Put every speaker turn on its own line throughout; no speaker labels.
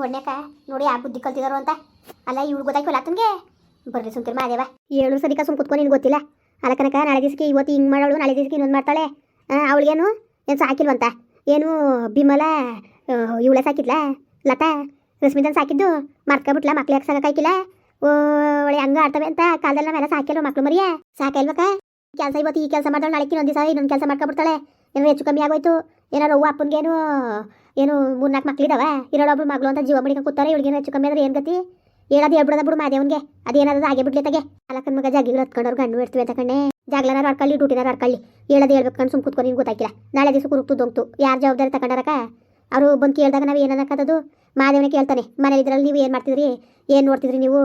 ನೋಡ್ನ್ಯಾಕ? ನೋಡಿ ಆ ಬುದ್ಧಿ ಕಲ್ತಿದಾರು ಅಂತ. ಅಲ್ಲ, ಇವ್ಳು ಗೊತ್ತಾಯ್ಕೊಲ್ಲ ಆತನ್ಗೆ? ಬರ್ರಿ ಸುಮ್ಕಿರ್ ಮಾದೇವ ಏಳು ಸದಿಕ ಸುಮ್ ಕುತ್ಕೊಂಡು ನಿನ್ಗೆ ಗೊತ್ತಿಲ್ಲ. ಅಲ್ಲ ನಾಳೆ ದಿವಸಕ್ಕೆ ಇವತ್ತು ಹಿಂಗೆ ಮಾಡೋಳು, ನಾಳೆ ದಿವಸಕ್ಕೆ ಇನ್ನೊಂದು ಮಾಡ್ತಾಳೆ. ಅವಳಿಗೇನು? ಏನು ಸಾಕಿಲ್ವಂತ? ಏನು ಬಿಮಲ ಇವಳೆ ಸಾಕಿದ್ಲ? ಲತಾ ರಶ್ಮಿತನ್ ಸಾಕಿದ್ದು? ಮರ್ಕೊಬಿಟ್ಲ ಮಕ್ಳು ಯಾಕೆ ಸಾಕಾಯ್ಕಿಲ್ಲ ಒಳ್ಳೆ ಹಂಗ ಆಡ್ತವೆ ಅಂತ ಕಾಲದಲ್ಲಿ ನಾವೆಲ್ಲ ಸಾಕಿಲ್ವ ಮಕ್ಳು ಮರಿಯ? ಸಾಕಲ್ವಕ್ಕ ಕೆಲಸ ಇವತ್ತು ಈ ಕೆಲಸ ಮಾಡ್ತಾಳೆ ನಾಳೆ ಇನ್ನೊಂದು ದಿವಸ ಇನ್ನೊಂದು ಕೆಲಸ ಮಾಡ್ಕೊಬಿಡ್ತಾಳೆ ಏನೋ ಹೆಚ್ಚು ಕಮ್ಮಿ ಆಗೋಯ್ತು. ಏನಾರು ಅವ್ವ ಅಪ್ಪನಿಗೇನು, ಏನು ಮೂರ್ನಾಲ್ಕು ಮಕ್ಳಿದಾವ ಇರೋಳೊಬ್ರು ಮಗಳು ಅಂತ ಜೀವ ಮಡಿಕ ಕೂತಾರೆ ಏನು ಹೆಚ್ಚು ಕಮ್ಮಿ ಅಂದ್ರೆ ಏನು ಗತಿ? ಹೇಳೋದು ಹೇಳ್ಬಿಡೋದ ಬಿಡು ಮಾದೇವನ್ಗೆ ಅದೇನಾದ್ರು ಹಾಗೆ ಬಿಡ್ಲಿ ತಗೆ. ಮಗ ಜಾಗಿಗಳು ಹತ್ಕೊಂಡವ್ರು ಗಂಡು ಇರ್ತೀವಿ ಅಂತ ಕಣ್ಣೆ. ಜಾಗ್ಲನಾರು ಆಡ್ಕೊಳ್ಳಿ ಡ್ಯೂಟಿನಾರು ಆಡ್ಕೊಳ್ಳಿ ಹೇಳೋದು ಹೇಳ್ಬೇಕು ಸುಮ್ ಕೂತ್ಕೊಂಡು ನಿಮ್ಗೆ ಗೊತ್ತಾಗಿಲ್ಲ ನಾಳೆ ದಿವಸ ಕುರುಕ್ತು ದೊಂಕ್ತು ಯಾರು ಜವಾಬ್ದಾರಿ ತಗೊಂಡಾರಕ ಅವರು ಬಂದು ಕೇಳಿದಾಗ ನಾವು ಏನನ್ನಕ್ಕದು ಮಾದೇವನೇ ಕೇಳ್ತಾನೆ. ಮನೇಲಿ ಇದ್ರಲ್ಲಿ ನೀವು ಏನು ಮಾಡ್ತಿದ್ರಿ? ಏನು ನೋಡ್ತಿದ್ರಿ ನೀವು?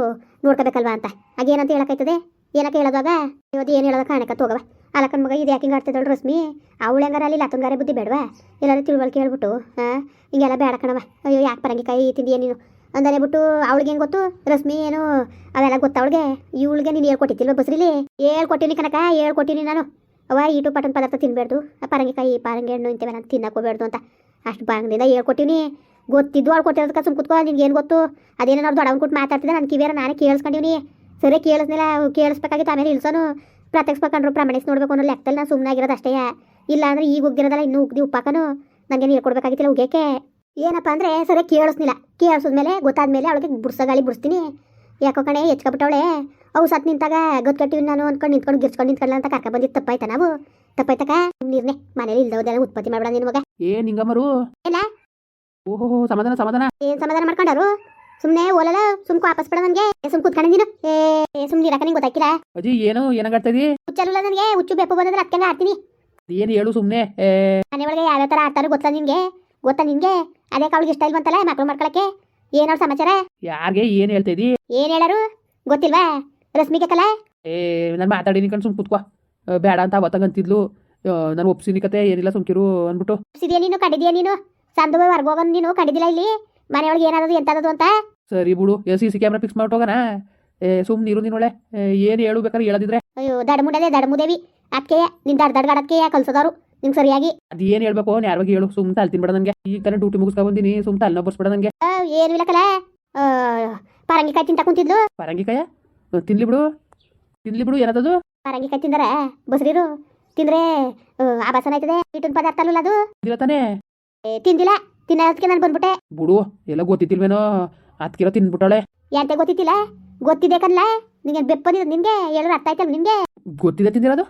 ನೋಡ್ಕೋಬೇಕಲ್ವಾ ಅಂತ. ಹಾಗೇನಂತ ಹೇಳಕ್ಕೈತದೆ ಏನಕ್ಕೆ ಹೇಳೋದಾಗ ಇವತ್ತು ಏನು ಹೇಳೋದಕ್ಕೆ ಕಾರಣಕ್ಕೆ ಹೋಗವ ಅಲಕ್ಕನ ಮಗ ಇದು ಯಾಕೆ ಹಿಂಗೆ ಆಡ್ತಿದ್ದಳು ರಶ್ಮಿ? ಅವಳು ಹೆಂಗಾರ ಅಲ್ಲಿ ಲತ್ತಂಗಾರೆ ಬುದ್ಧಿ ಬೇಡವಾ? ಎಲ್ಲರೂ ತಿಳುವಳಿಕೆ ಹೇಳ್ಬಿಟ್ಟು, ಹಾಂ? ಹಿಂಗೆಲ್ಲ ಬೇಡ ಕಣವ ಅಯ್ಯೋ, ಯಾಕೆ ಪರಂಗಿಕಾಯಿ ತಿಂದಿಯ ನೀನು ಅಂದಾನೆ ಬಿಟ್ಟು ಅವಳಿಗೆ ಏನು ಗೊತ್ತು? ರಶ್ಮಿ ಏನು ಅದೆಲ್ಲ ಗೊತ್ತ ಅವಳಿಗೆ? ಇವಳಿಗೆ ನೀನು ಹೇಳ್ಕೊಟ್ಟಿದ್ದಿಲ್ವ ಬಸ್ರಿಲಿ? ಹೇಳ್ಕೊಟ್ಟಿನಿ ಕನಕ ಹೇಳ್ಕೊಟ್ಟಿನಿ ನಾನು. ಅವ ಈಟು ಪಟನ್ ಪದಾರ್ಥ ತಿನ್ನಬಾರ್ದು ಪರಂಗಿಕಾಯಿ ಪರಂಗಿ ಹಣ್ಣು ಇಂಥವೆಲ್ಲ ನಾನು ಹೋಗ್ಬೇಡ್ದು ಅಂತ. ಅಷ್ಟು ಬಾಂಗ್ಲಿಂದ ಹೇಳ್ಕೊಟ್ಟಿನಿ. ಗೊತ್ತಿದ್ದು ಅವ್ಳು ಕೊಟ್ಟಿರೋದಕ್ಕೆ ಸುಮ್ ಕುತ್ಕೋ, ನಿನ್ಗೆ ಏನು ಗೊತ್ತು? ಅದೇನೋ ದೊಡ್ಡವನ್ ಕೊಟ್ಟು ಮಾತಾಡ್ತಿದ್ದೆ ನಾನು ಕಿವಿಯರ ನಾನೇ ಕೇಳಿಸ್ಕೊಂಡಿವ್ನಿ. ಸರಿ ಕೇಳಿಸ್ನಿಲ್ಲ, ಕೇಳಿಸ್ಬೇಕಾಗಿತ್ತು, ಆಮೇಲೆ ಇಲ್ಸೋನು ಪ್ರತ್ಯಕ್ಷ ಪ್ರಮಾಣಿಸಿ ನೋಡ್ಬೇಕು ಅನ್ನೋ ಲೆಕ್ಕದಲ್ಲಿ ನಾನು ಸುಮ್ಮನೆ ಆಗಿರೋದು ಅಷ್ಟೇ. ಇಲ್ಲ ಅಂದ್ರೆ ಈಗ ಉಗ್ಗಿರೋದಲ್ಲ ಇನ್ನೂ ಉಗ್ದಿ ಉಪ್ಪಾಕನು ನನಗೆ ನೀರು ಕೊಡ್ಬೇಕಾಗಿತ್ತಿಲ್ಲ ಉಗ್ಯಕ್ಕೆ ಏನಪ್ಪ ಅಂದರೆ ಸರಿ ಕೇಳಿಸ್ನಿಲ್ಲ. ಗೊತ್ತಾದ ಗೊತ್ತಾದ್ಮೇಲೆ ಅವಳಿಗೆ ಬುಡ್ಸ ಗಾಳಿ ಬಿಡಿಸ್ತೀನಿ ಯಾಕೋ ಕಣೆ ಹೆಚ್ಕೊಬಿಟ್ಟವಳೆ ಅವು ಸತ್ ನಿಂತಾಗ ಗೊತ್ತು ಕಟ್ಟಿವಿ ನಾನು ಅಂದ್ಕೊಂಡು ನಿಂತ್ಕೊಂಡು ಗಿರ್ಸ್ಕೊಂಡು ನಿಂತ್ಕೊಳ್ಳ ಅಂತ ಕರ್ಕ ಬಂದಿದ್ದು ತಪ್ಪಾಯ್ತಾ ನಾವು? ತಪ್ಪಾಯ್ತಕ? ನೀರ್ನೆ ಮನೇಲಿ ಇಲ್ದವದೆಲ್ಲ ಉತ್ಪತ್ತಿ ಮಾಡ್ಬೇಡ ನಿನ್ ಮಗ
ಏನ್ ಹಿಂಗಮ್ಮರು
ಇಲ್ಲ.
ಓಹೋ ಸಮಾಧಾನ ಸಮಾಧಾನ.
ಏನ್ ಸಮಾಧಾನ ಮಾಡ್ಕೊಂಡಾರು? ಸುಮ್ಮನೆ ಓಲಲ್ಲ ಸುಮ್ ವಾಪಸ್ ಬಿಡ ನನಗೆ. ಸುಮ್ ಕೂತ್ಕೊಂಡೆ ನೀನು. ಏ ಸುಮ್ಮನೆ ಇರಕ ನಿಂಗೆ ಗೊತ್ತಾಕಿಲ್ಲ
ಅಜ್ಜಿ ಏನು ಏನಾಗಾಡ್ತಾ ಇದೀ
ಹುಚ್ಚಲ್ಲ ನನಗೆ ಹುಚ್ಚು ಬೆಪ್ಪು ಬಂದ್ರೆ ಅದಕ್ಕೆ ಆಡ್ತೀನಿ.
ಏನು ಹೇಳು ಸುಮ್ನೆ
ಮನೆ ಒಳಗೆ ಯಾವ್ಯಾವ ಥರ ಆಡ್ತಾರೋ ಗೊತ್ತಾ ನಿನ್ಗೆ? ಗೊತ್ತಾ ನಿನ್ಗೆ? ಅದೇ ಅವಳಿಗೆ ಇಷ್ಟ ಇಲ್ವಂತಲ್ಲ ಮಕ್ಳು ಮಾಡ್ಕೊಳಕ್ಕೆ? ಏನೋ ಸಮಾಚಾರ?
ಯಾರಿಗೆ ಏನು ಹೇಳ್ತಿದಿ?
ಏನ್ ಹೇಳಾರು? ಗೊತ್ತಿಲ್ವಾ? ರಶ್ಮಿಗೆ ಕಲ?
ಏ ನಾನು ಮಾತಾಡಿನಿ ಕಣ್ ಸುಮ್ ಕುತ್ಕೋ. ಬೇಡ ಅಂತ ಅವತ್ತಂಗಂತಿದ್ಲು ನಾನು ಒಪ್ಸಿನಿ ಕತೆ ಏನಿಲ್ಲ ಸುಮ್ಕಿರು ಅಂದ್ಬಿಟ್ಟು.
ಸಿದಿಯಾ ನೀನು? ಕಂಡಿದ್ಯಾ ನೀನು? ಸಂದು ಹೊರ್ಗೋಗನ್ ನೀನು? ಕಂಡಿದ್ದಿಲ್ಲ ಇಲ್ಲಿ? ಮನೆಯೊಳಗೆ ಏನಾದದು ಎಂತದದು ಅಂತ?
ಸರಿ ಬಿಡು ಸಿ ಸಿ ಕ್ಯಾಮ್ರಾ ಫಿಕ್ಸ್ ಮಾಡ್ಟೋಗಣ ಏ ಸುಮ್ ನೀರು ನೀನೊಳೆ ಏನು ಹೇಳು ಬೇಕಾದ್ರೆ ಹೇಳದಿದ್ರೆ.
ಅಯ್ಯೋ ದಡಮುಡದೆ ದಡಮುದೇವಿ. ಅದಕ್ಕೆ ನಿನ್ ದಡ್ ದಡ್ಗಾಡಕ್ಕೆ ಕಲ್ಸೋದವ್ರು. ನಿಂಗೆ ಸರಿಯಾಗಿ.
ಅದ್ ಏನು ಹೇಳ್ಬೇಕು? ಯಾರ ಬಗ್ಗೆ ಹೇಳು ಸುಮ್ ತಲೆ ತಿನ್ಬೇಡ ನನಗೆ ಈಗ ತಾನೇ ಡ್ಯೂಟಿ ಮುಗಿಸ್ಕೊಂಡು ಬಂದಿನಿ ಸುಮ್ ತಲೆನೋ ಬರ್ಸ್ಬೇಡ ನನಗೆ
ಏನು ಇಲ್ಲ ಕಲ. ಆ, ಪರಂಗಿಕಾಯಿ ತಿಂತ ಕುಂತಿದ್ಲು?
ಪರಂಗಿಕಾಯ? ತಿನ್ಲಿ ಬಿಡು. ತಿನ್ಲಿ ಬಿಡು ಏನದದು?
ಪರಂಗಿಕಾಯಿ ತಿಂದರೆ? ಬಸ್ರಿರು. ತಿಂದ್ರೆ ಆ, ಆಭಾಸನ ಆಯ್ತದೆ ಪದಾರ್ಥ ಅಲ್ಲ ಅದು?
ತಿಂದಿಲ್ಲ.
ತಿನ್ನೋದಕ್ಕೆ ನಾನು ಬಂದ್ಬಿಟ್ಟೆ.
ಬಿಡು ಎಲ್ಲ ಗೊತ್ತಿತ್ತಿಲ್ವೇನೋ ಅದಕ್ಕಿರೋ ತಿನ್ಬಿಟ್ಟಾಳೆ
ಎಂತ ಗೊತ್ತಿತ್ತಿಲ್ಲ ಗೊತ್ತಿದೆ ಕಲ್ಲ ನಿಂಗೆ ಬೆಪ್ಪನಿದ್ ನಿನ್ಗೆ ಎಲ್ಲರೂ ಅರ್ಥ ಆಯ್ತಲ್ಲ ನಿನ್ಗೆ
ಗೊತ್ತಿದೆ ತಿಂದಿರೋದು?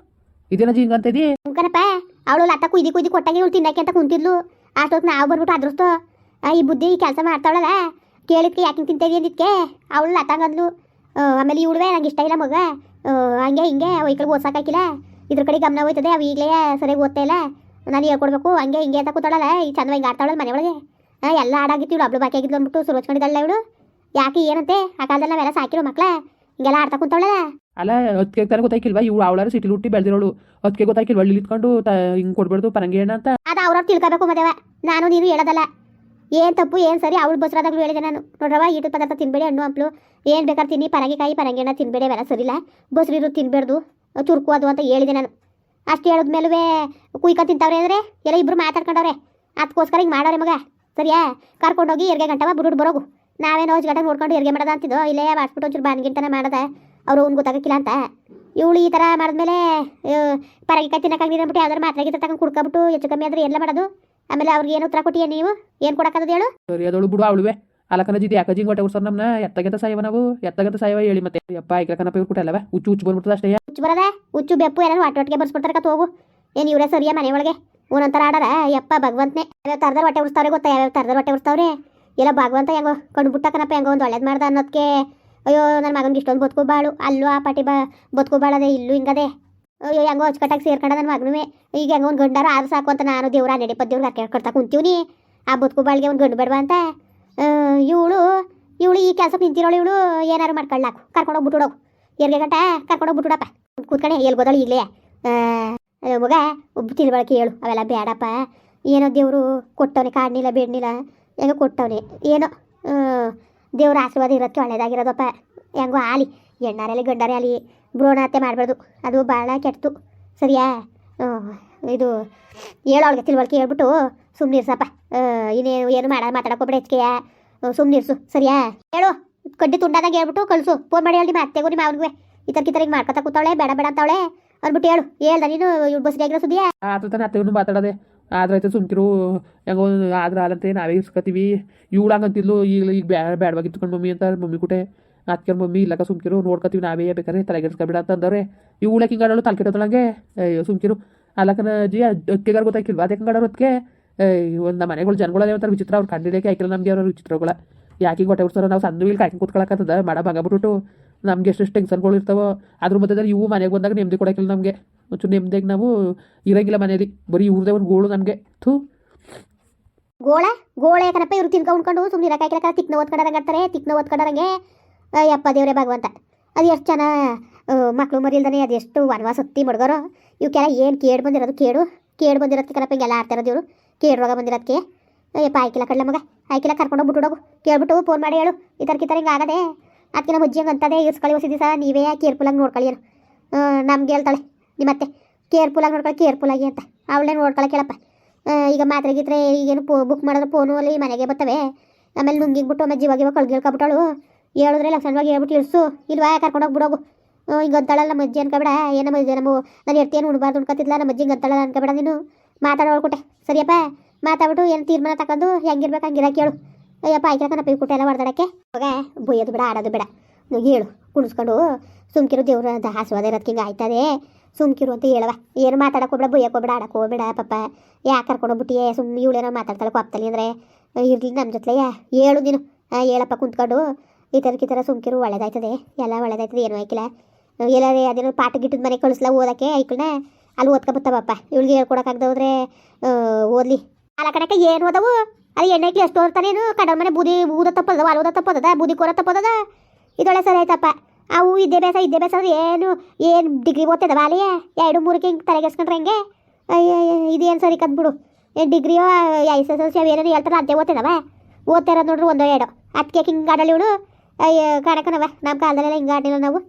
ಇದೇನಜ್ಜಿ ಅಂತ ಇದೀ
ಕಣಪ್ಪ ಅವಳು ಲತ್ತ ಕುಯ್ದಿ ಕುಯ್ದಿ ಕೊಟ್ಟಾಗ ಇವಳು ತಿನ್ನಕ್ಕೆ ಅಂತ ಕುಂತಿದ್ಲು. ಅಷ್ಟೊತ್ತು ನಾವು ಬಂದ್ಬಿಟ್ಟು ಅದೃಷ್ಟು ಈ ಬುದ್ಧಿ ಈ ಕೆಲಸ ಮಾಡ್ತಾವಳಲ್ಲ ಕೇಳಿದ್ಕೆ ಯಾಕೆ ತಿಂತೇವಿ ಅಂದಿದ್ಕೆ? ಅವಳು ಲತ್ತಂಗಂದ್ಲು ಆಮೇಲೆ ಇವಳುವೆ ನಂಗೆ ಇಷ್ಟ ಇಲ್ಲ ಮಗ ಆ, ಹಂಗೆ ಹಿಂಗೆ ವೈಕಲ್ಗೆ ಓದ್ಸಕ್ಕಾಕಿಲ್ಲ ಇದ್ರ ಕಡೆ ಗಮನ ಹೋಯ್ತದೆ ಅವು ಈಗಲೇ ಸರಿಯಾಗಿ ಓದ್ತಾ ಇಲ್ಲ. ನಾನು ಹೇಳ್ಕೊಡ್ಬೇಕು ಹಂಗೆ ಹಿಂಗೆ ಅಂತ ಕೂತಾಳಲ್ಲ ಈ ಚಂದ ಹಿಂಗೆ ಆಡ್ತಾಳಲ್ಲ ಮನೆ ಒಳಗೆ ಎಲ್ಲ ಆಡಾಗಿತ್ತು ಇವಳು ಅಬ್ಳು ಬಾಕಿ ಆಗಿದ್ಲು ಅಂದ್ಬಿಟ್ಟು ಸುರೋಚ್ಕೊಂಡಿದ್ದಲ್ಲ ಇವಳು. ಯಾಕೆ ಏನಂತೆ? ಆ ಕಾಲದಲ್ಲಿ ನಾವೆಲ್ಲ ಸಾಕಿರೋ ಮಕ್ಳ. ಹಿಂಗೆಲ್ಲ ಆಡ್ತಾ ಕೂತಾಳಲ್ಲ.
ಅಲ್ಲ ಅದಕ್ಕೆ ತರ ಗೊತ್ತಾಯ್ಕಿಲ್ವಾ? ಇವ್ಳು ಅವಳಾರು ಸಿಟಿ ಹುಟ್ಟಿ ಬೆಳೆದಿರೋಳು. ಅದಕ್ಕೆ ಗೊತ್ತಾಯ್ಕಿಲ್ವ? ಇಲ್ಲಿ ಇಟ್ಕೊಂಡು ಹಿಂಗೆ ಕೊಡ್ಬಾರ್ದು ಪರಂಗಿ ಅಣ್ಣ ಅಂತ?
ಅದು ಅವ್ರವ್ರು ತಿಳ್ಕೊಬೇಕು ಮದುವೆ. ನಾನು ನೀನು ಹೇಳೋದಲ್ಲ. ಏನು ತಪ್ಪು ಏನು ಸರಿ? ಅವಳು ಬಸ್ರಾದಾಗಲೂ ಹೇಳಿದೆ ನಾನು. ನೋಡ್ರವ ಈಟು ಪದಾರ್ಥ ತಿನ್ಬೇಡಿ ಹಣ್ಣು ಹಂಪ್ಲು. ಏನು ಬೇಕಾದ್ರೆ ತಿನ್ನಿ ಪರಂಗಿಕಾಯಿ ಪರಂಗಿ ಹಣ್ಣು ತಿನ್ಬೇಡಿ ಅವೆಲ್ಲ ಸರಿಲ್ಲ ಬಸ್ರಿರು ತಿನ್ಬೇಡ್ದು. ಚುರುಕು ಅದು ಅಂತ ಹೇಳಿದೆ ನಾನು. ಅಷ್ಟು ಹೇಳಿದ್ಮೇಲೂ ಕುಯ್ಕ ತಿಂತವ್ರೆ ಅಂದರೆ? ಎಲ್ಲ ಇಬ್ರು ಮಾತಾಡ್ಕೊಂಡವ್ರೆ. ಅದಕ್ಕೋಸ್ಕರ ಹಿಂಗೆ ಮಾಡೋರೆ ಮಗ. ಸರಿಯಾ? ಕರ್ಕೊಂಡೋಗಿ ಎರ್ಗೆ ಗಂಟವ ಬಿಡ್ಬಿಟ್ಟು ಬರೋಗು. ನಾವೇನೋ ಹೋಜ್ ಗಂಟೆ ನೋಡ್ಕೊಂಡು ಎರ್ಗೆ ಮಾಡೋದ ಅಂತಿದ್ದೋ ಇಲ್ಲೇ ಮಾಡಿಸ್ಬಿಟ್ಟು ಒಂಚೂರು ಬಾನ್ಗಿಂತನ ಮಾಡೋದ. ಅವರು ಅವ್ನು ಗೊತ್ತಾಗಕ್ಕಿಲ್ಲ ಅಂತ. ಇವಳು ಈ ಥರ ಮಾಡಿದ್ಮೇಲೆ ಪರಂಗಿಕಾಯಿ ತಿನ್ನಕ್ಕಾಗಿ ಅಂದ್ಬಿಟ್ಟು ಯಾವ್ದಾರು ಮಾತ್ರೆ ಗೀತ್ರೆ ತಗೊಂಡು ಕುಡ್ಕೊಬಿಟ್ಟು ಹೆಚ್ಚು ಕಮ್ಮಿ ಆದರೆ ಎಲ್ಲ ಮಾಡೋದು? ಆಮೇಲೆ ಅವ್ರಿಗೆ ಏನು ಉತ್ತರ ಕೊಟ್ಟಿಯ ನೀವು? ಏನು ಕೊಡಕ್ಕದ ಹೇಳು?
ಬಿಡು, ಅವಳುವೆ. ಅಲಕನಜ್ಜಿ ಯಾಕಜ್ಜಿ ಹೊಟ್ಟೆ ಉಡ್ಸರ್ ನಮ್ನ? ಎತ್ತಗಂತ ಸಾಯವ ನಾವು? ಎತ್ತಗಂತ ಸಾಯವ ಹೇಳಿ ಮತ್ತೆ. ಯಪ್ಪ ಐಕ್ಲಕನಪ್ಪ ಇವ್ರು ಕೊಟ್ಟಲ್ಲವ ಹುಚ್ಚು ಹುಚ್ಚು ಬಂದ್ಬಿಡ್ತದ ಅಷ್ಟೇ.
ಉಚ್ಚು ಬರದ? ಹುಚ್ಚು ಬೆಪ್ಪು ಏನಾರು ಒಟ್ಟೆ ಒಟ್ಟಿಗೆ ಬರ್ಸ್ಬಿಡ್ತಾರೆ ಕತ್ ಹೋಗು. ಏನು ಇವರೇ ಸರಿಯಾ ಮನೆ ಒಳಗೆ? ಒಂದೊಂಥರ ಆಡಾರ? ಯಪ್ಪ, ಭಗವಂತನೇ. ಯಾವ್ಯಾವ ಥರದ ಹೊಟ್ಟೆ ಉಡ್ಸ್ತಾವ್ರೆ ಗೊತ್ತಾ? ಯಾವ್ಯಾವ ಥರದ ಹೊಟ್ಟೆ ಉಡ್ಸ್ತಾವ್ರೆ? ಎಲ್ಲ ಭಗವಂತ ಹೆಂಗೋ ಕಂಡುಬಿಟ್ಟ ಬಿಟ್ಟಕನಪ್ಪ ಹೆಂಗೋ ಒಂದು ಒಳ್ಳೇದು ಮಾಡ್ದ ಅನ್ನೋದಕ್ಕೆ ಅಯ್ಯೋ ನನ್ನ ಮಗನಿಗೆ ಇಷ್ಟೊಂದು ಬದುಕೋಬಾಳು ಅಲ್ಲೂ ಆ ಪಾಟಿ ಬಾ ಬದುಕೋಬಾಳದೆ ಇಲ್ಲೂ ಹಿಂಗದೆ. ಅಯ್ಯೋ, ಹೆಂಗೋ ಅಚ್ಚುಕಟ್ಟಾಗಿ ಸೇರ್ಕೊಂಡ ನನ್ನ ಮಗನೂ ಈಗ ಹೆಂಗೋ ಒಂದು ಗಂಡಾರ ಆರು ಸಾಕು ಅಂತ ನಾನು ದೇವ್ರ ಇಪ್ಪತ್ತು ದೇವ್ರಿಗೆ ಕೇಳ್ಕೊಡ್ತಾ ಕುಂತೀವ್ನಿ. ಆ ಬದುಕೋಬಾಳಿಗೆ ಒಂದು ಗಂಡು ಬೇಡವಾ ಅಂತ. ಇವಳು ಇವಳು ಈ ಕೆಲಸ ನಿಂತಿರೋಳು, ಇವಳು ಏನಾರು ಮಾಡ್ಕೊಳ್ಳಾಕು ಕರ್ಕೊಂಡೋಗಿ ಬಿಟ್ಟುಡೋಗು ಎರ್ಗೆ ಗಂಟ ಕರ್ಕೊಂಡೋಗಿ ಬಿಟ್ಟುಡಪ್ಪ ಕೂತ್ಕೊಂಡೆ ಎಲ್ಲಿ ಗೊದಳು ಇಲ್ಲೇ. ಮಗ, ಒಬ್ಬ ತಿಳುವಳಿಕೆ ಹೇಳು. ಅವೆಲ್ಲ ಬೇಡಪ್ಪ ಏನೋ ದೇವರು ಕೊಟ್ಟವನೆ, ಕಾಡ್ನಿಲ್ಲ, ಬೇಡ್ನಿಲ್ಲ, ಹೆಂಗೋ ಕೊಟ್ಟವನೆ. ಏನೋ ದೇವ್ರ ಆಶೀರ್ವಾದ ಇರೋದಕ್ಕೆ ಒಳ್ಳೇದಾಗಿರೋದಪ್ಪ. ಹೆಂಗೋ ಆಲಿ ಎಣ್ಣಾರಲ್ಲಿ ಗಂಡಾರೆ ಆಲಿ. ಭ್ರೂಣಹತ್ಯೆ ಮಾಡಬಾರ್ದು. ಅದು ಭಾಳ ಕೆಟ್ಟು ಸರಿಯಾ? ಇದು ಹೇಳೋಳ್ಗೆ ತಿಳುವಳಿಕೆ ಹೇಳ್ಬಿಟ್ಟು ಸುಮ್ಮನೆ ಇರ್ಸಪ್ಪ ಇನ್ನೇನು, ಏನು ಮಾಡ ಮಾತಾಡೋಕೋಬೇಡ ಹೆಚ್ಚಿಗೆಯ ಸುಮ್ಮನೆ ಇರ್ಸು ಸರಿಯಾ? ಹೇಳು. ಕಡ್ಡಿ ತುಂಡಾದಾಗ ಹೇಳ್ಬಿಟ್ಟು ಕಳಿಸು. ಫೋನ್ ಮಾಡಿ ಹೇಳಿ ಅತ್ತೆಗೂ ನಿಮ್ಮ ಈ ಥರ ಹಿಂಗೆ ಮಾಡ್ಕೊತಾ ಕೂತಾವಳೆ, ಬೇಡ ಬೇಡ ಅಂತಾವಳೆ. ಅಂದ್ಬಿಟ್ಟು ಹೇಳು. ಹೇಳ್ದ ನೀನು, ಇವ್ಳು ಬಸ್ರಿ ಆಗಿರೋ ಸುದ್ದಿಯಾ?
ಆತ ತಾನೆ ಅತ್ತೆಗೂ ಮಾತಾಡೋದೆ. ಆದ್ರೈತೆ ಸುಮ್ಕಿರು. ಹೆಂಗೋ, ಆದ್ರ ಅಲ್ಲಂತೆ ನಾವೇ ಇಸ್ಕೊತೀವಿ ಇವಳು ಹಂಗಂತಿದ್ಲು ಈಗ ಈಗ ಬ್ಯಾ ಬ್ಯಾಡವಾಗಿತ್ತು ಮಮ್ಮಿ ಅಂತ ಮಮ್ಮಿ ಕುಟೆ. ಅದಕ್ಕೆ ಮಮ್ಮಿ ಇಲ್ಲಕ ಸುಮ್ಕಿರು, ನೋಡ್ಕೊತೀವಿ ನಾವೇ ಬೇಕಾದ್ರೆ ತಲೆಗೆಡ್ಸ್ಕೊಬಿಡ ಅಂತ ಅಂದವ್ರೆ. ಇವಳಕ್ಕೆ ಹಿಂಗಾಡಳು ತಲೆ ಕೆಟ್ಟದಳಂಗೆ ಅಯ್ಯೋ, ಸುಮ್ಕಿರು. ಅಲ್ಲಕನ ಜಿ ಅಕ್ಕಿಗಾರ ಗೊತ್ತಾಯ್ಕಿಲ್ವಾ? ಅದಕ್ಕೆ ಅದಕ್ಕೆ ಒಂದು ಮನೆಗಳು ಜನಗಳೇ ಒಂಥರ ವಿಚಿತ್ರ ಅವ್ರು ಕಂಡಿಡಿಯಕ್ಕೆ ಆಯ್ಕಿಲ್ಲ ನಮಗೆ ಅವ್ರ ವಿಚಿತ್ರಗಳ. ಯಾಕೆ ಹೊಟ್ಟೆ ಬಿಡ್ತಾರೆ ನಾವು ಸಂದು ಇಲ್ಲಿ ಕಾಯ್ಕೊಂಡು ಕೂತ್ಕೊಳಕತ್ತದ? ಮಾಡ ಮಗ ಬಿಟ್ಬಿಟ್ಟು ನಮ್ಗೆ ಎಷ್ಟು ಟೆನ್ಷನ್ಗಳು ಇರ್ತಾವೋ, ಅದ್ರ ಮಧ್ಯದಲ್ಲಿ ಇವು ಮನೆಗೆ ಬಂದಾಗ ನೆಮ್ಮದಿ ಕೊಡೋಕ್ಕಿಲ್ಲ ನಮಗೆ. ಒಂಚೂರು ನೆಮ್ಮದಿಯಾಗಿ ನಾವು ಇರೋಂಗಿಲ್ಲ ಮನೇಲಿ. ಬರೀ ಇವ್ರದೇ ಒಂದು ಗೋಳು ನಮಗೆ. ಥೂ.
ಗೋಳ? ಗೋಳೆ ಕಣಪ್ಪ, ಇವ್ರು ತಿನ್ಕ ಉಣ್ಕೊಂಡು ಸುಮ್ಮನೆ ಇರಕಾಕಿಲ್ಲ ತಿಕ್ನ ಓದ್ಕೊಂಡಂಗೆ ಅಂತಾರೆ, ತಿಕ್ನ ಓದ್ಕೊಂಡಂಗೆ ಯಪ್ಪ ದೇವರೇ ಭಗವಂತ. ಅದು ಎಷ್ಟು ಜನ ಮಕ್ಕಳು ಮರಿ ಇಲ್ದಾನೆ ಅದೆಷ್ಟು ವನವಾಸ ಹತ್ತಿ ಮಡ್ಗಾರೋ. ಇವಕ್ಕೆಲ್ಲ ಏನು ಕೇಳಿ ಬಂದಿರೋದು ಕೇಳು. ಕೇಳಿ ಬಂದಿರೋದಕ್ಕೆ ಕಣಪ್ಪ ಹಿಂಗೆಲ್ಲ ಆಡ್ತಾ ಇರೋದು ಇವರು. ಕೇಡು ರೋಗ ಬಂದಿರೋದಕ್ಕೆ ಅಯ್ಯಪ್ಪ, ಆಯ್ಕಿಲ್ಲ ಕಡ್ಲ ಮಗ, ಆಯ್ಕಿಲ್ಲ ಕರ್ಕೊಂಡೋಗಿ ಬಿಟ್ಟುಡೋಗು ಕೇಳ್ಬಿಟ್ಟು ಫೋನ್ ಮಾಡಿ ಹೇಳು. ಈ ಥರ ಥರ ಹಿಂಗೆ ಆಗದೆ. ಅದಕ್ಕೆ ನಮ್ಮ ಅಜ್ಜಿ ಹಂಗೆ ಅಂತದೆ, ಇರ್ಸ್ಕೊಳ್ಳಿ ಹೊಸ ಸಹ ನೀವೇ ಕೇರ್ಫುಲ್ಲಾಗಿ ನೋಡ್ಕೊಳ್ಳಿ ಏನು. ನಮ್ಗೆ ಹೇಳ್ತಾಳೆ, ನಿಮ್ಮತ್ತೆ ಕೇರ್ಫುಲ್ಲಾಗಿ ನೋಡ್ಕೊಳ್ಳಿ ಕೇರ್ಫುಲ್ಲಾಗಿ ಅಂತ. ಅವಳೇ ನೋಡ್ಕೊಳ್ಳೋ ಕೇಳಪ್ಪ. ಈಗ ಮಾತ್ರೆ ಗೀತ್ರೆ ಈಗೇನು ಪೋ ಬುಕ್ ಮಾಡಿದ್ರೆ ಫೋನು ಅಲ್ಲಿ ಮನೆಗೆ ಬರ್ತವೆ. ಆಮೇಲೆ ನುಂಗಿಗ್ಬಿಟ್ಟು ಆಮೇಲೆ ಜೀವಾಗ ಇವಾಗ ಕಳ್ಗಿಳ್ಕೊಬಿಟ್ಟಳು ಹೇಳಿದ್ರೆ ಲಕ್ಷಣವಾಗಿ ಹೇಳ್ಬಿಟ್ಟು ಇಳಿಸು. ಇಲ್ವಾ ಕರ್ಕೊಂಡೋಗಿ ಬಿಡೋಗು ಹಿಂಗೆ. ಅಂತಾಳಲ್ಲ ನಮ್ಮ ಅಜ್ಜಿ ಅನ್ಕೋಬೇಡ. ಏನು ನಮ್ಮ ನಾನು ಎರ್ತೇನು ಉಣ್ಬಾರ್ದು, ಉಣ್ಕೊತಿದ್ಲ, ನಮ್ಮ ಅಜ್ಜಿ ಅಂತಾಳ ಅನ್ಕೋಬೇಡ ನೀನು. ಮಾತಾಡೋಳ್ಕೊಟ್ಟೆ ಸರಿಯಪ್ಪ, ಮಾತಾಡ್ಬಿಟ್ಟು ಏನು ತೀರ್ಮಾನ ತಗೊಂಡು ಹೆಂಗಿರ್ಬೇಕು ಹಂಗಿರ ಕೇಳು. ಅಯ್ಯಪ್ಪ ಆಯ್ಕೆ ಈ ಕುಟ್ಟೆ ಎಲ್ಲ ಹೊಡೆದಾಡಕ್ಕೆ ಅವಾಗ ಬೊಯ್ಯೋದು ಬಿಡ, ಆಡೋದು ಬೇಡ. ನೀವು ಹೇಳು, ಕುಣಿಸ್ಕೊಂಡು ಸುಮ್ಕಿರು ದೇವ್ರ ಆಶೀರ್ವಾದ ಇರೋದಕ್ಕೆ ಹಿಂಗೆ ಆಯ್ತದೆ? ಸುಮ್ಕಿರು ಅಂತ ಹೇಳವ ಏನು ಮಾತಾಡಕ್ಕೆ ಹೋಗ್ಬೇಡ ಬೊಯ್ಯಕ್ಕೆ ಹೋಗ್ಬೇಡ ಆಡಕ್ಕೆ ಹೋಗ್ಬೇಡ, ಪಾಪ. ಯಾಕೆ ಕರ್ಕೊಂಡೋಗ್ಬಿಟ್ಟಿಯೇ ಸುಮ್ಮನೆ ಇವಳೇನೋ ಮಾತಾಡ್ತಾಳೆ ಕೊಪ್ತಲಿ ಅಂದರೆ. ಇರಲಿ ನಮ್ಮ ಜೊತೆ ಹೇಳು ನೀನು. ಹೇಳಪ್ಪ, ಕುಂತ್ಕೊಂಡು. ಈ ಥರಕ್ಕೆ ಈ ಥರ ಸುಮ್ಕಿರು ಒಳ್ಳೇದಾಯ್ತದೆ. ಎಲ್ಲ ಒಳ್ಳೇದಾಯ್ತದೆ, ಏನೂ ಆಯ್ಕಿಲ್ಲ. ಎಲ್ಲರೇ ಅದೇನೋ ಪಾಠ ಗಿಟ್ಟದ ಮನೆ ಕಳಿಸ್ಲಾ ಓದಕ್ಕೆ ಐಕಳನ್ನ ಅಲ್ಲಿ ಓದ್ಕೊಬತ್ತವಪ್ಪ. ಇವಳಿಗೆ ಹೇಳ್ಕೊಡಕ್ಕಾಗ್ದ ಹೋದ್ರೆ ಓದ್ಲಿ. ಅಲ್ಲ ಕಣಕ್ಕೆ, ಏನು ಓದವು? ಅದು ಎಣ್ಣೆ ಐಕ್ಲಿ ಎಷ್ಟು ಓದ್ತಾನೇನು ಕಡ ಮನೆ ಬೂದಿ ಊದ ತಪ್ಪದ ಅಲ್ಲಿ ಓದ ತಪ್ಪದ ಬೂದಿ ಕೋರ ತಪ್ಪದ ಇದೊಳ್ಳೆ ಸರಿ ಆಯ್ತಪ್ಪ. ಅವು ವಿದ್ಯಾಭ್ಯಾಸ ವಿದ್ಯಾಭ್ಯಾಸ ಅಂದ್ರೆ ಏನು? ಏನು ಡಿಗ್ರಿ ಓದ್ತದವ ಅಲ್ಲಿ? ಎರಡು ಮೂರಕ್ಕೆ ಹಿಂಗೆ ತಲೆಗೆಸ್ಕೊಂಡ್ರೆ ಹೆಂಗೆ? ಇದೇನು ಸರಿ ಕದ್ಬಿಡು. ಏನು ಡಿಗ್ರಿಯೋ ಎಸ್ ಎಸ್ ಎಲ್ ಸಿ ಏನೇನು ಹೇಳ್ತಾರೆ ಅದೇ ಓದ್ತದವ ಓದ್ತಾ ಇರೋದು ನೋಡ್ರಿ ಒಂದೋ ಎರಡು. ಅದಕ್ಕೆ ಹಿಂಗೆ ಆಡಲಿ ಇವಳು. ಅಯ್ಯ ಕಾಣಕನವ ನಮ್ಮ ಕಾಲದಲ್ಲೆಲ್ಲ ಹಿಂಗೆ ಆಡಲಿಲ್ಲ ನಾವು.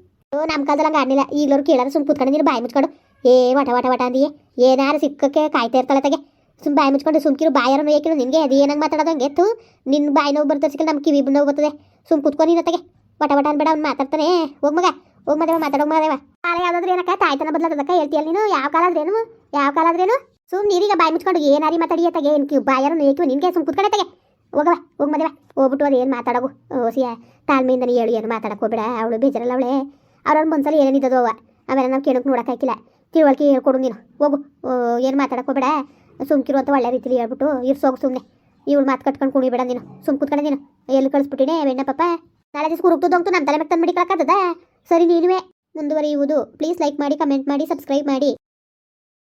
ನಮ್ಮ ಕಾಲದಲ್ಲಿ ಹಂಗೆ ಆಡಲಿಲ್ಲ. ಈಗಲವ್ರು ಕೇಳಾರ ಸುಮ್ಮನೆ ಕೂತ್ಕೊಂಡು ಬಾಯಿ ಮುಚ್ಕೊಂಡು. ಏ, ವಟ ವಟ ವಟ ಅಂದಿಯೇ. ಏನಾರು ಸಿಕ್ಕಕ್ಕೆ ಕಾಯ್ತಾ ಇರ್ತಾಳೆ ತಗೆ. ಸುಮ್ ಬಾಯಿ ಮುಚ್ಕೊಂಡು ಸುಮ್ಕಿರು ಬಾಯಾರ ನೋಯ್ಕಿರು ನಿನಗೆ? ಅದು ಏನಂಗೆ ಮಾತಾಡೋದು ಹಂಗೆ? ತು ನಿನ್ನ ಬಾಯಿ ನೋವು ಬರ್ತದೆ ಸಿಕ್ಕಲ್ಲ ನಮ್ಮ ಕಿವಿ ನೋವು ಬರ್ತದೆ. ಸುಮ್ ಕುತ್ಕೊಂಡು ನೀನು ತಗೆ. ವಟ ವಟ ಅನ್ಬೇಡ, ಅವ್ನು ಮಾತಾಡ್ತಾನೆ. ಹೋಗ್ ಮಗ, ಹೋಗ್ ಮಾತಾಡೋ ಮಾತಾಡೋ ಮಾದೇವ. ಕಾಲ ಯಾವ್ದಾದ್ರು ಏನಕ್ಕ? ತಾಯ್ತನ ಬದಲಾದಕ್ಕ ಹೇಳ್ತೀಯಲ್ಲ ನೀನು? ಯಾವ ಕಾಲ ಆದ್ರೇನು? ಯಾವ ಕಾಲ ಆದ್ರೇನು? ಸುಮ್ ನೀರೀಗ ಬಾಯಿ ಮುಚ್ಕೊಂಡು ಏನಾರಿ ಮಾತಾಡಿಯ ತಗೆ. ಏನು ಬಾಯಾರ ನೋಯ್ಕಿವ ನಿನಗೆ? ಸುಮ್ ಕುತ್ಕೊಂಡೆ ತಗೆ. ಹೋಗವ ಹೋಗ್ ಮದೇವ. ಹೋಗ್ಬಿಟ್ಟು ಅದು ಏನು ಮಾತಾಡೋಗು ತಾಳ್ಮೆಯಿಂದ ನೀ ಹೇಳು, ಏನು ಮಾತಾಡಕ್ಕೆ ಹೋಗ್ಬೇಡ. ಅವಳು ಬೇಜಾರಲ್ಲ ಅವಳೆ. ಅವ್ರವ್ರ ಮನ್ಸಲ್ಲಿ ಏನೇನಿದ್ದದು ಅವ ಆಮೇಲೆ ನಾವು ಕೇಳೋಕೆ ನೋಡೋಕ್ಕಾಗಿಲ್ಲ ತಿಳುವಳಿಕೆ ಹೇಳ್ಕೊಡು ನೀನು. ಹೋಗು. ಏನು ಮಾತಾಡಕ್ಕೆ ಬೇಡ ಸುಮ್ಕಿರು ಅಂತ ಒಳ್ಳೆ ರೀತಿಲಿ ಹೇಳ್ಬಿಟ್ಟು ಇರ್ಸೋಗು ಸುಮ್ಮನೆ ಇವಳು ಮಾತು ಕಟ್ಕೊಂಡು ಕುಣಿಬೇಡ ನೀನು. ಸುಮ್ ಕುತ್ಕೊಂಡೆ ನೀನು. ಎಲ್ಲಿ ಕಳಿಸ್ಬಿಟ್ಟಿನೇ ವೆಣ್ಣ ಪಾಪ ನಾಳೆ ದಿವಸ ಕುರುಗ್ತದಂತೂ ನಮ್ಮ ತಲೆ ಮೇಲೆ ತಂದು ಮಡಿಕೊಳಕ್ಕಾಗ್ತದ ಸರಿ ನೀನುವೇ. ಮುಂದುವರಿಯುವುದು. ಪ್ಲೀಸ್ ಲೈಕ್ ಮಾಡಿ, ಕಮೆಂಟ್ ಮಾಡಿ, ಸಬ್ಸ್ಕ್ರೈಬ್ ಮಾಡಿ.